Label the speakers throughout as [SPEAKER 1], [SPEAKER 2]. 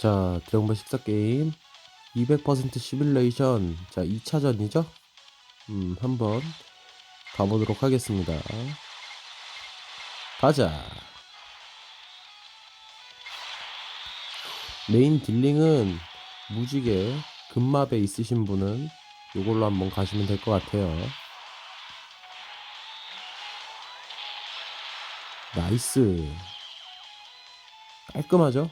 [SPEAKER 1] 자, 드래곤볼 식사 게임 200% 시뮬레이션. 자, 2차전이죠? 음, 한번 가보도록 하겠습니다. 가자. 메인 딜링은 무지개 금마에 있으신 분은 이걸로 한번 가시면 될 것 같아요. 나이스. 깔끔하죠?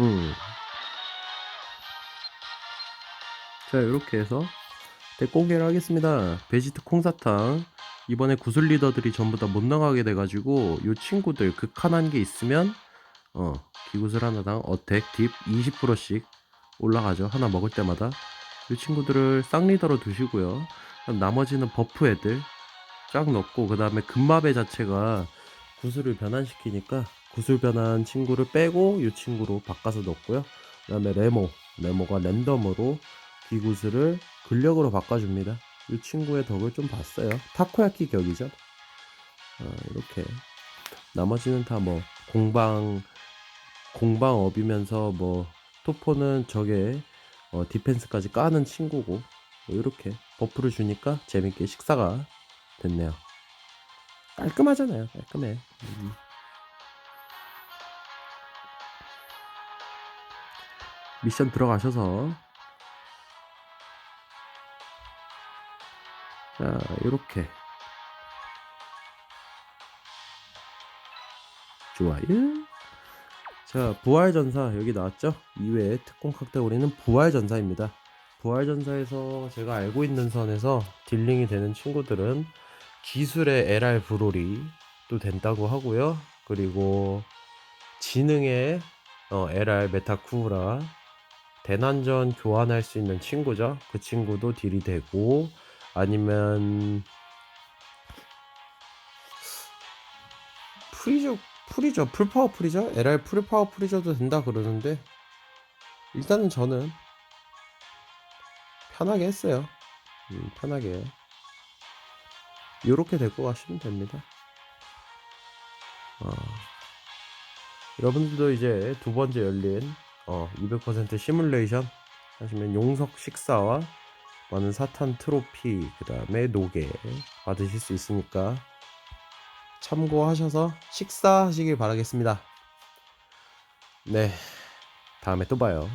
[SPEAKER 1] 음. 자, 이렇게 해서 대공개를 하겠습니다. 베지트 콩사탕. 이번에 구슬 리더들이 전부 다 못 나가게 돼가지고 요 친구들 극한 한 게 있으면 어 기구슬 하나당 어택 딥 20%씩 올라가죠. 하나 먹을 때마다 요 친구들을 쌍리더로 두시고요. 나머지는 버프 애들 쫙 넣고 그 다음에 금마배 자체가 구슬을 변환시키니까 구슬 변환 친구를 빼고 이 친구로 바꿔서 넣고요. 그 다음에 레모, 레모가 랜덤으로 기구슬을 근력으로 바꿔줍니다. 이 친구의 덕을 좀 봤어요. 타코야키 격이죠. 어, 이렇게 나머지는 다 뭐 공방 공방업이면서 뭐 토포는 저게 어, 디펜스까지 까는 친구고 뭐 이렇게 버프를 주니까 재밌게 식사가 됐네요. 깔끔하잖아요. 깔끔해. 음. 미션 들어가셔서 자 이렇게 좋아요. 자 부활전사 여기 나왔죠? 이외에 특공 카테고리는 부활전사입니다. 부활전사에서 제가 알고 있는 선에서 딜링이 되는 친구들은 기술의 LR 브롤이 또 된다고 하고요. 그리고 지능의 어, LR 메타쿠라 대난전 교환할 수 있는 친구죠. 그 친구도 딜이 되고 아니면 프리저 프리저 풀파워 프리저 LR 풀파워 프리저도 된다 그러는데 일단은 저는 편하게 했어요. 음, 편하게 이렇게 될것 같으면 됩니다. 어, 여러분들도 이제 두 번째 열린 어, 200% 시뮬레이션 하시면 용석 식사와 많은 사탄 트로피 그 다음에 노게 받으실 수 있으니까 참고하셔서 식사하시길 바라겠습니다. 네, 다음에 또 봐요.